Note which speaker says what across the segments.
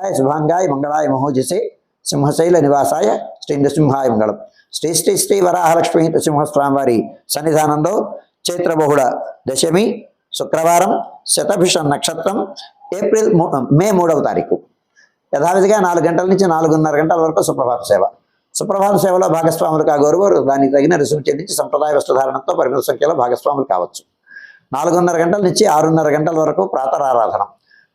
Speaker 1: మంగళాయ శుభాంగాయ మంగళాయ మహోజసే సింహశైల నివాసాయ శ్రీ నృసింహాయ మంగళం శ్రీ శ్రీ శ్రీ వరాహలక్ష్మి నృసింహస్వామివారి సన్నిధానంలో చైత్రబహుళ దశమి శుక్రవారం శతభిష నక్షత్రం ఏప్రిల్ మూ- మే మూడవ తారీఖు యథావిధిగా నాలుగు గంటల నుంచి నాలుగున్నర గంటల వరకు సుప్రభాత సేవ సుప్రభాత సేవలో భాగస్వాములు కాగోరువారు దానికి తగిన రుసుము చెల్లించి సంప్రదాయ వస్త్రధారణతో పరిమిత సంఖ్యలో భాగస్వాములు కావచ్చు నాలుగున్నర గంటల నుంచి ఆరున్నర గంటల వరకు ప్రాతరారాధన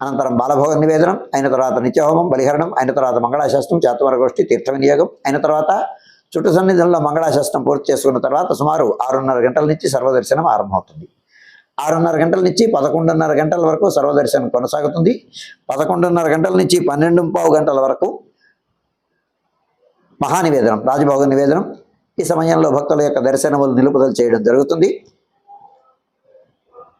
Speaker 1: అనంతరం బాలభోగ నివేదనం అయిన తర్వాత నిత్యహోమం బలిహరణం అయిన తర్వాత మంగళాశాస్త్రం చాతుమరగోష్ఠి తీర్థ వినియోగం అయిన తర్వాత చుట్టు సన్నిధుల్లో మంగళాశాస్త్రం పూర్తి చేసుకున్న తర్వాత సుమారు ఆరున్నర గంటల నుంచి సర్వదర్శనం ఆరంభమవుతుంది. ఆరున్నర గంటల నుంచి పదకొండున్నర గంటల వరకు సర్వదర్శనం కొనసాగుతుంది. పదకొండున్నర గంటల నుంచి పన్నెండు పావు గంటల వరకు మహానివేదనం రాజభోగ నివేదనం. ఈ సమయంలో భక్తుల యొక్క దర్శనములు నిలుపుదల చేయడం జరుగుతుంది.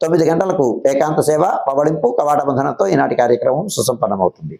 Speaker 1: తొమ్మిది గంటలకు ఏకాంత సేవ పవళింపు కవాట బంధనంతో ఈనాటి కార్యక్రమం సుసంపన్నమవుతుంది.